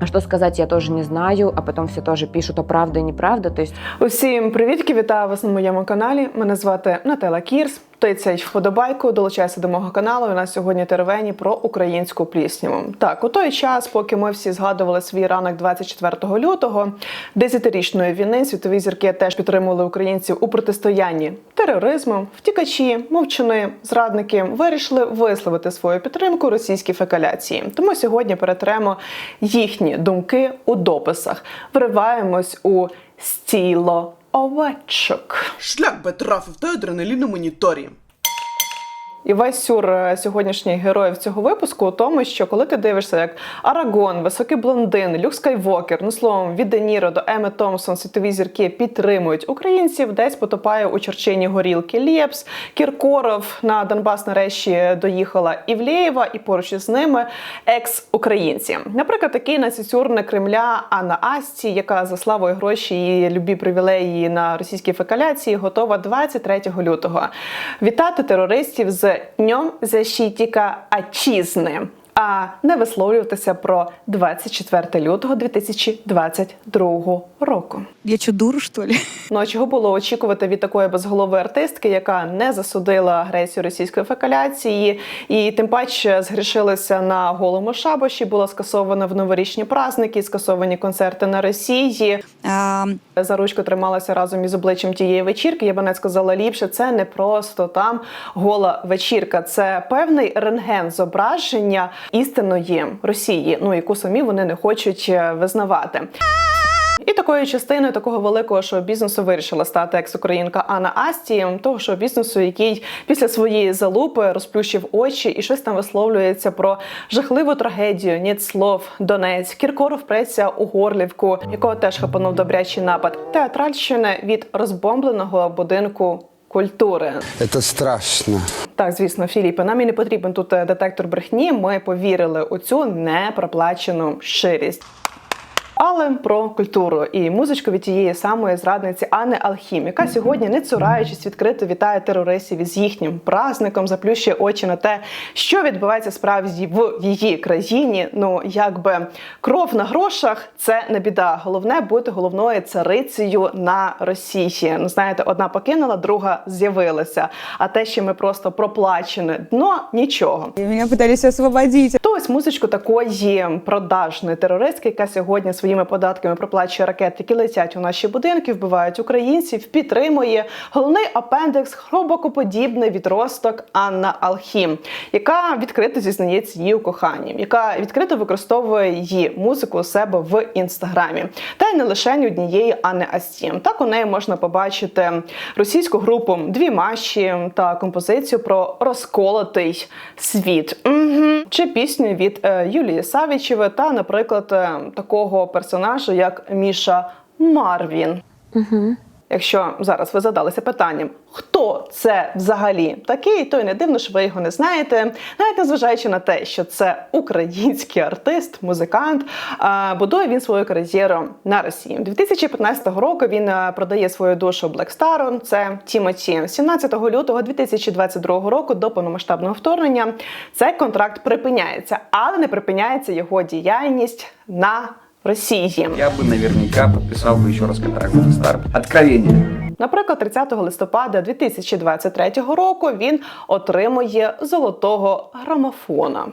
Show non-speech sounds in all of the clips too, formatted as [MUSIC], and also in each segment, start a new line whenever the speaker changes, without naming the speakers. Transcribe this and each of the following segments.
А что сказать, я тоже не знаю, а потом все тоже пишут, а правда неправда. То есть
Усім привітки, вітаю вас на моєму каналі. Мене звати Нателла Кірс. Тицять вподобайку, долучайся до мого каналу. У нас сьогодні теревені про українську плісняву. Так, у той час, поки ми всі згадували свій ранок 24 лютого, десятирічної війни світові зірки теж підтримували українців у протистоянні тероризму. Втікачі, мовчани, зрадники вирішили висловити свою підтримку російській фекаляції. Тому сьогодні перетремо їхні думки у дописах. Вриваємось у стіло овечок.
Шлях би трафив той адреналіну на моніторі.
І весь сюр е, сьогоднішніх героїв цього випуску у тому, що коли ти дивишся, як Арагон, високий блондин, Люк Скайвокер, ну словом, від Де Ніро до Еми Томпсон, світові зірки підтримують українців, десь потопає у черчині горілки Лєпс, Кіркоров на Донбас нарешті доїхала Івлєєва, і поруч із ними екс-українці. Наприклад, такий націсюрник Кремля Анна Асті, яка за славою гроші і любі привілеї на російській фекаляції, готова 23 лютого вітати терористів з Днем защитника Отчизни, а не висловлюватися про 24 лютого 2022 року.
Я что, дура, что ли?
Ну а чого було очікувати від такої безголової артистки, яка не засудила агресію російської фекаляції, і тим паче згрішилася на голому шабаші, була скасована в новорічні праздники, скасовані концерти на Росії.
А,
За ручку трималася разом із обличчям тієї вечірки. Я би не сказала ліпше. Це не просто там гола вечірка, це певний рентген зображення істинної Росії, ну яку самі вони не хочуть е, визнавати. І такою частиною такого великого шоу-бізнесу вирішила стати екс-українка Анна Асті, того шоу-бізнесу, який після своєї залупи розплющив очі і щось там висловлюється про жахливу трагедію. Ніт слов, Донець, Кіркоров преться у Горлівку, якого теж хапанув добрячий напад, театральщини від розбомбленого будинку культури.
Це страшно.
Так, звісно, Філіпе, нам і не потрібен тут е, детектор брехні. Ми повірили у цю непроплачену щирість. Але про культуру і музичку від тієї самої зрадниці Анни Алхім, яка сьогодні, не цураючись, відкрито вітає терористів із їхнім праздником, заплющує очі на те, що відбувається справді в її країні. Ну якби кров на грошах це не біда. Головне бути головною царицею на Росії. Ну знаєте, одна покинула, друга з'явилася. А те, що ми просто проплачене дно, нічого.
и меня пытались освободить.
То ось музичку такої продажної терористки, яка сьогодні своїми податками проплачує ракети, які летять у наші будинки, вбивають українців, підтримує головний апендекс, хробакоподібний відросток Анна Алхім, яка відкрито зізнається її у коханні, яка відкрито використовує її музику у себе в інстаграмі. Та й не лише однієї Анни Астім. Так у неї можна побачити російську групу Дві маші та композицію про розколотий світ. Угу. Чи пісню від е, Юлії Савічевої та, наприклад, е, такого персонажа, як Міша Марвін. Якщо зараз ви задалися питанням, хто це взагалі такий, то й не дивно, що ви його не знаєте, навіть незважаючи на те, що це український артист, музикант, будує він свою кар'єру на Росії. 2015 року він продає свою душу Блекстару. Це Тімоті 17 лютого 2022 року до повномасштабного вторгнення. Цей контракт припиняється, але не припиняється його діяльність на Росії.
Я би наверняка підписав би ще раз контракт с Старт. Откровення.
Наприклад, 30 листопада 2023 року він отримує золотого грамофона.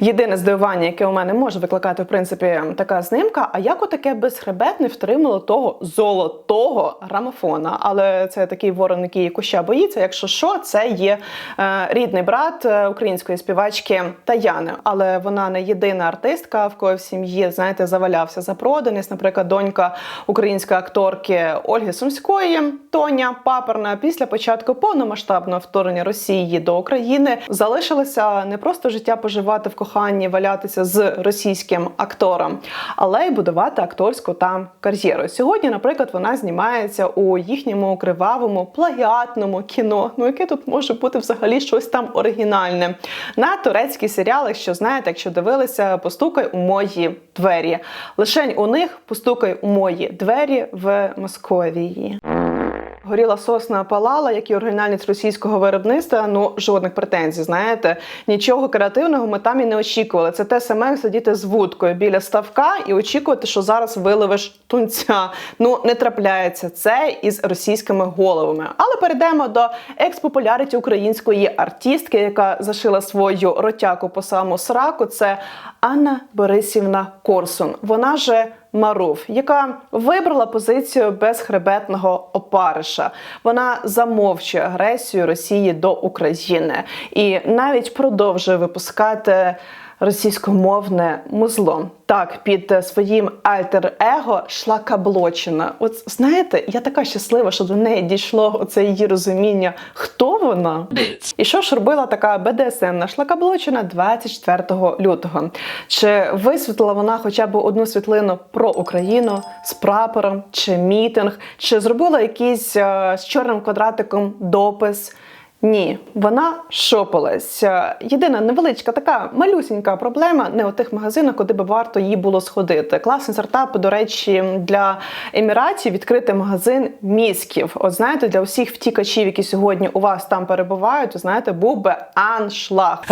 Єдине здивування, яке у мене може викликати в принципі така знимка. А як отаке безхребетне втримало того золотого грамофона? Але це такий ворон, який куща боїться. Якщо що, це є е, рідний брат е, української співачки Таяни. Але вона не єдина артистка, в кої в сім'ї знаєте завалявся за проданість. Наприклад, донька української акторки Ольги Сумської Тоня Паперна після початку повномасштабного вторгнення Росії до України залишилася не просто життя поживати в коханні, валятися з російським актором, але й будувати акторську там кар'єру. Сьогодні, наприклад, вона знімається у їхньому кривавому плагіатному кіно. Ну яке тут може бути взагалі щось там оригінальне на турецький серіал, якщо знаєте, якщо дивилися, постукай у мої двері. Лишень у них постукай у мої двері в Московії. Горіла сосна палала, як і оригінальність російського виробництва. Ну жодних претензій. Знаєте, нічого креативного ми там і не очікували. Це те саме сидіти з вудкою біля ставка і очікувати, що зараз виливиш тунця. Ну не трапляється це із російськими головами. Але перейдемо до експопулярity української артистки, яка зашила свою ротяку по саму сраку. Це Анна Борисівна Корсун. Вона же Маруф, яка вибрала позицію безхребетного опариша. Вона замовчує агресію Росії до України і навіть продовжує випускати російськомовне музло. Так, під своїм альтер-его шлакаблочина. От знаєте, я така щаслива, що до неї дійшло оце її розуміння, хто вона. І що ж робила така БДСМна шлакаблочина 24 лютого? Чи висвітлила вона хоча б одну світлину про Україну з прапором, чи мітинг, чи зробила якийсь е, з чорним квадратиком допис? Ні, вона шопилась. Е, Єдина невеличка така малюсінька проблема не у тих магазинах, куди би варто їй було сходити. Класний стартап, до речі, для еміратів відкрити магазин місків. От знаєте, для усіх втікачів, які сьогодні у вас там перебувають, знаєте, був би аншлаг.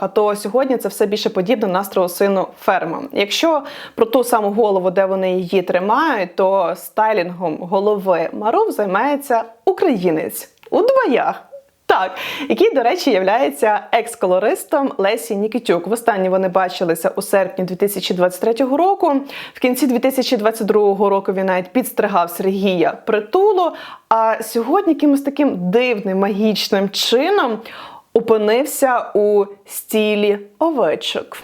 А то сьогодні це все більше подібне на страусину ферма. Якщо про ту саму голову, де вони її тримають, то стайлінгом голови Марув займається українець у двоях. Так, який, до речі, являється екс-колористом Лесі Нікітюк. Востаннє вони бачилися у серпні 2023 року. В кінці 2022 року він навіть підстригав Сергія Притулу. А сьогодні якимось таким дивним магічним чином опинився у стілі овечок.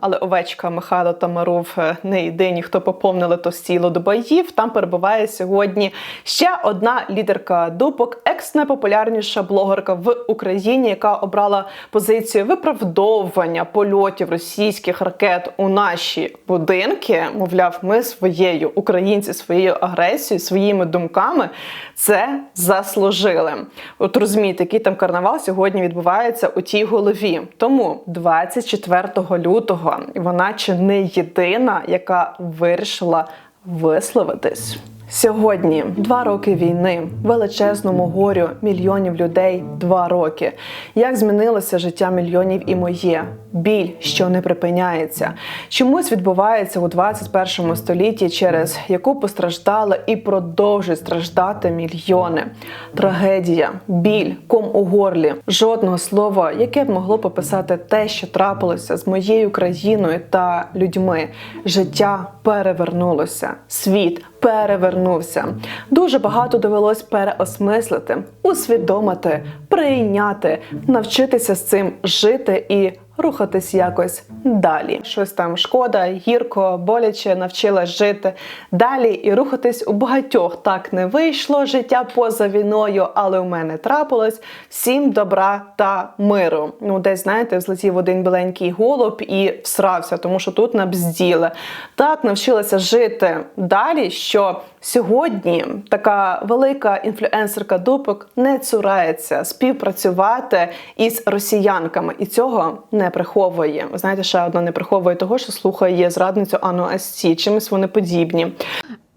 Але овечка Михайло та Марув е, не єдині, хто поповнили то стіло до боїв. Там перебуває сьогодні ще одна лідерка дупок, екс-найпопулярніша блогерка в Україні, яка обрала позицію виправдовування польотів російських ракет у наші будинки. Мовляв, ми своєю українці своєю агресією, своїми думками це заслужили. От розумієте, який там карнавал сьогодні відбувається у тій голові. Тому 24 лютого вона чи не єдина, яка вирішила висловитись. Сьогодні два роки війни, величезному горю мільйонів людей. Два роки. Як змінилося життя мільйонів і моє? Біль, що не припиняється, чомусь відбувається у 21 столітті, через яку постраждали і продовжують страждати мільйони. Трагедія, біль, ком у горлі, жодного слова, яке б могло пописати те, що трапилося з моєю країною та людьми. Життя перевернулося, світ перевернувся. Дуже багато довелось переосмислити, усвідомити, прийняти, навчитися з цим жити і рухатись якось далі. Щось там шкода, гірко, боляче навчилась жити далі і рухатись у багатьох так не вийшло життя поза війною, але у мене трапилось всім добра та миру. Ну, десь знаєте, злетів один біленький голуб і всрався, тому що тут набзділи. Так навчилася жити далі, що сьогодні така велика інфлюенсерка дупок не цурається співпрацювати із росіянками, і цього не приховує. Ви знаєте, ще одна не приховує того, що слухає зрадницю Анну Асці. Чимось вони подібні.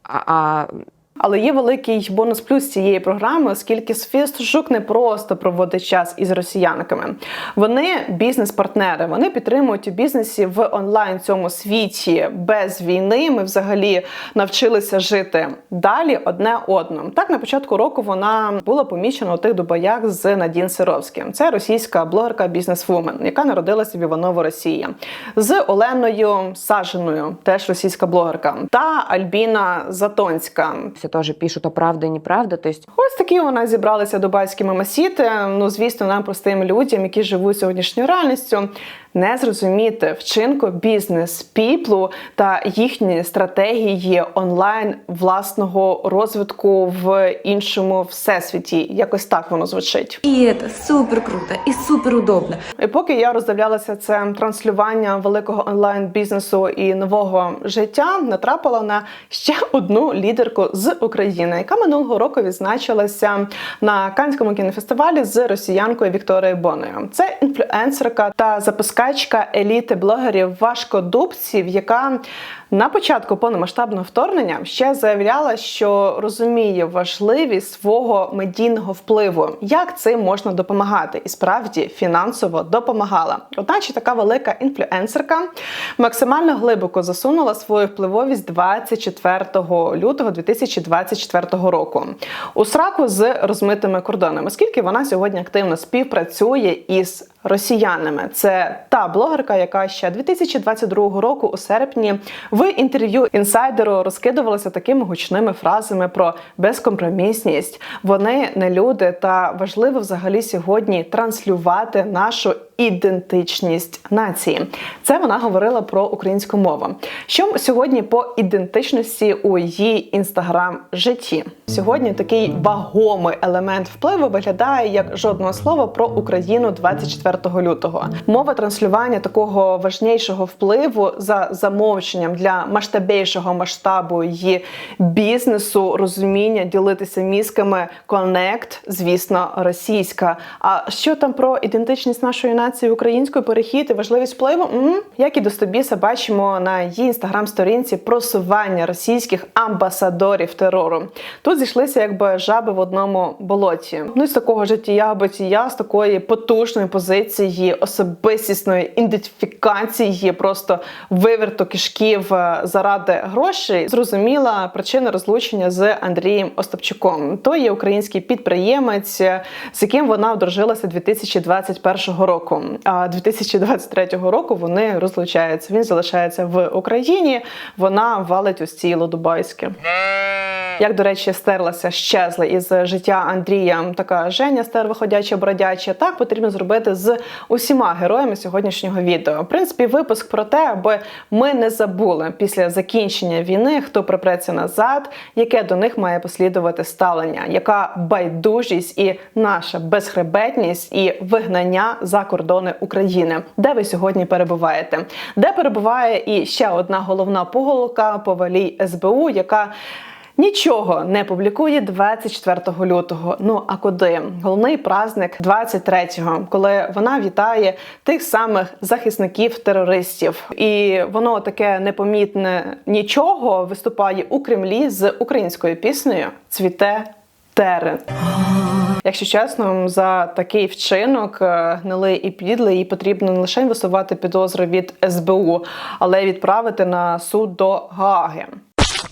А
Але є великий бонус плюс цієї програми, оскільки Софія Стужук не просто проводить час із росіянками. Вони бізнес-партнери. Вони підтримують у бізнесі в онлайн цьому світі без війни. Ми взагалі навчилися жити далі одне одному. Так на початку року вона була помічена у тих дубаях з Надін Сировським. Це російська блогерка бізнесвумен, яка народилася в Іваново, Росії, з Оленою Сажиною, теж російська блогерка, та Альбіна Затонська.
Все тоже пишут, правда неправда. То есть
Ось такі у нас зібралися дубайські мамасіти. Ну, звісно, нам простим людям, які живуть сьогоднішньою реальністю, не зрозуміти вчинку бізнес піплу та їхні стратегії онлайн власного розвитку в іншому всесвіті. Якось так воно звучить.
И это супер круто и супер удобно.
І поки я роздивлялася це транслювання великого онлайн бізнесу і нового життя, натрапила на ще одну лідерку з України, яка минулого року відзначилася на Канському кінофестивалі з росіянкою Вікторією Боною. Це інфлюенсерка та запускає скачка еліти блогерів важкодубців, яка на початку повномасштабного вторгнення ще заявляла, що розуміє важливість свого медійного впливу, як цим можна допомагати, і справді фінансово допомагала. Одначе така велика інфлюенсерка максимально глибоко засунула свою впливовість 24 лютого 2024 року. У сраку з розмитими кордонами, оскільки вона сьогодні активно співпрацює із росіянами. Це та блогерка, яка ще 2022 року у серпні в інтерв'ю інсайдеру розкидувалася такими гучними фразами про безкомпромісність. Вони не люди, та важливо взагалі сьогодні транслювати нашу ідентичність нації. Це вона говорила про українську мову. Що сьогодні по ідентичності у її інстаграм житті? Сьогодні такий вагомий елемент впливу виглядає як жодного слова про Україну 24 лютого. Мова транслювання такого важнішого впливу за замовченням для масштабейшого масштабу її бізнесу, розуміння, ділитися мізками, конект, звісно, російська. А що там про ідентичність нашої нації української перехід і важливість впливу? м Як і до Стобіса бачимо на її інстаграм-сторінці просування російських амбасадорів терору. Тут зійшлися якби жаби в одному болоті. Ну з такого життя битія, з такої потужної позиції, особистісної ідентифікації, просто виверту кишків е, заради грошей. Зрозуміла причина розлучення з Андрієм Остапчуком. То є український підприємець, е, з яким вона одружилася 2021 року. А 2023 року вони розлучаються. Він залишається в Україні. Вона валить ось ці лодубайське. Як, до речі, стерлася, щезла із життя Андрія така Женя стерва ходяча бродяча. Так потрібно зробити з усіма героями сьогоднішнього відео. В принципі, випуск про те, аби ми не забули після закінчення війни, хто припреться назад, яке до них має послідувати ставлення, яка байдужість і наша безхребетність і вигнання за кордони України, де ви сьогодні перебуваєте, де перебуває і ще одна головна поголовка повалій СБУ, яка Нічого не публікує 24 лютого. Ну а куди? Головний праздник 23-го, коли вона вітає тих самих захисників терористів, і воно таке непомітне нічого виступає у Кремлі з українською піснею Цвіте терен. Якщо чесно, за такий вчинок е, гнилий і підлий, і потрібно не лише висувати підозри від СБУ, але й відправити на суд до Гааги.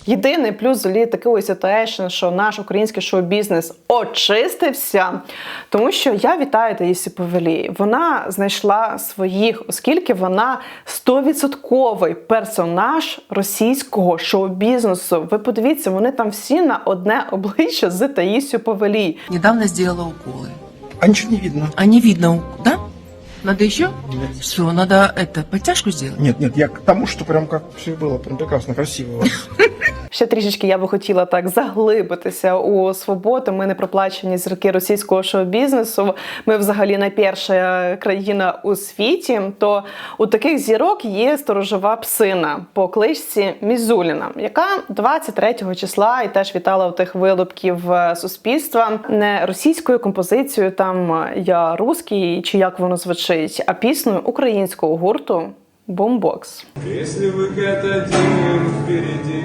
Єдиний плюс взагалі такої ситуації, що наш український шоу-бізнес очистився, тому що я вітаю Таїсі Повелі. Вона знайшла своїх, оскільки вона стовідсотковий персонаж російського шоу-бізнесу. Ви подивіться, вони там всі на одне обличчя з Таїсю Повелій.
Недавно сделала уколы.
А ничего не видно.
А не видно, у- да? Надо еще? Все, надо это, подтяжку сделать?
Нет, нет, я к тому, что прям как все было, прям прекрасно, красиво. [LAUGHS]
Ще трішечки я би хотіла так заглибитися у свободу. Ми не проплачені зірки російського шоу-бізнесу. Ми взагалі не перша країна у світі. То у таких зірок є сторожова псина по кличці Мізуліна, яка 23 числа і теж вітала у тих вилупків е, суспільства не російською композицією. Там е, я русський, чи як воно звучить, а піснею українського гурту Бомбокс.
Якщо ви один впереди,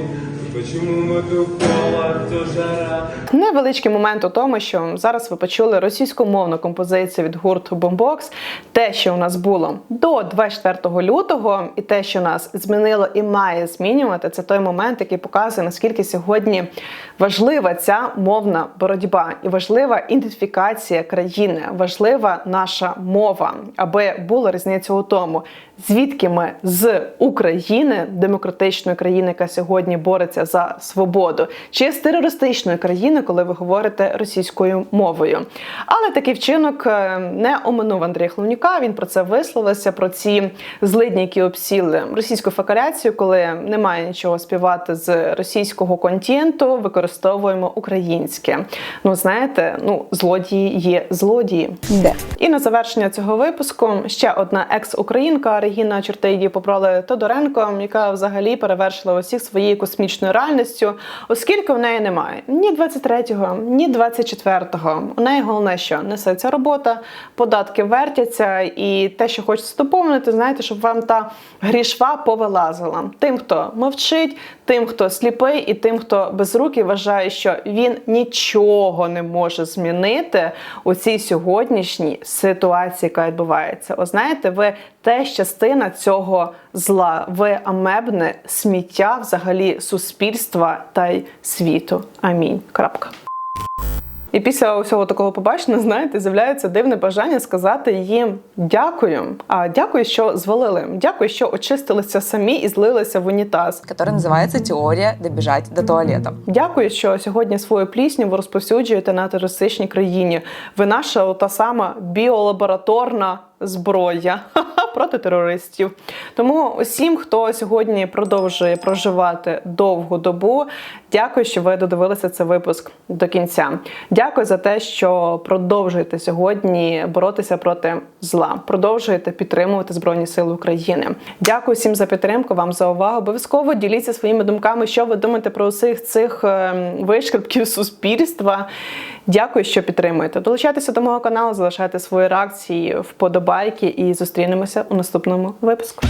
почему мы то жара?
Невеличкий момент у тому, що зараз ви почули російськомовну композицію від гурту Boombox. Те, що у нас було до 24 лютого, і те, що нас змінило і має змінювати, це той момент, який показує наскільки сьогодні важлива ця мовна боротьба і важлива ідентифікація країни, важлива наша мова, аби була різниця у тому, звідки ми з України, демократичної країни, яка сьогодні бореться за свободу, чи з терористичної країни, коли ви говорите російською мовою. Але такий вчинок е, не оминув Андрія Хловнюка. Він про це висловився, про ці злидні, які обсіли російську факаряцію, коли немає нічого співати з російського контенту, використовуємо українське. Ну знаєте, ну злодії є злодії.
Да.
І на завершення цього випуску ще одна екс-українка Регіна Чортиді попрали Тодоренко, яка взагалі перевершила усіх своєю космічною реальністю, оскільки в неї немає ні 23-го, ні 24-го. У неї головне, що несеться робота, податки вертяться, і те, що хочеться доповнити, знаєте, щоб вам та грішва повилазила. Тим, хто мовчить, тим, хто сліпий, і тим, хто без руки вважає, що він нічого не може змінити у цій сьогоднішній ситуації, яка відбувається. О, знаєте, ви теж частина цього зла. Ви амебне сміття взагалі суспільства та й світу. Амінь. Крапка. І після усього такого побачення, знаєте, з'являється дивне бажання сказати їм дякую. А дякую, що звалили. Дякую, що очистилися самі і злилися в унітаз.
которая называется «Теория добежать до туалета».
Дякую, що сьогодні свою плісню ви розповсюджуєте на терористичній країні. Ви наша та сама біолабораторна зброя проти терористів. Тому усім, хто сьогодні продовжує проживати довгу добу, дякую, що ви додивилися цей випуск до кінця. Дякую за те, що продовжуєте сьогодні боротися проти зла. Продовжуєте підтримувати Збройні Сили України. Дякую всім за підтримку, вам за увагу. Обов'язково діліться своїми думками, що ви думаєте про усіх цих ем, вишкрипків суспільства. Дякую, що підтримуєте. Долучайтеся до мого каналу, залишайте свої реакції, вподобайки і зустрінемося у наступному випуску.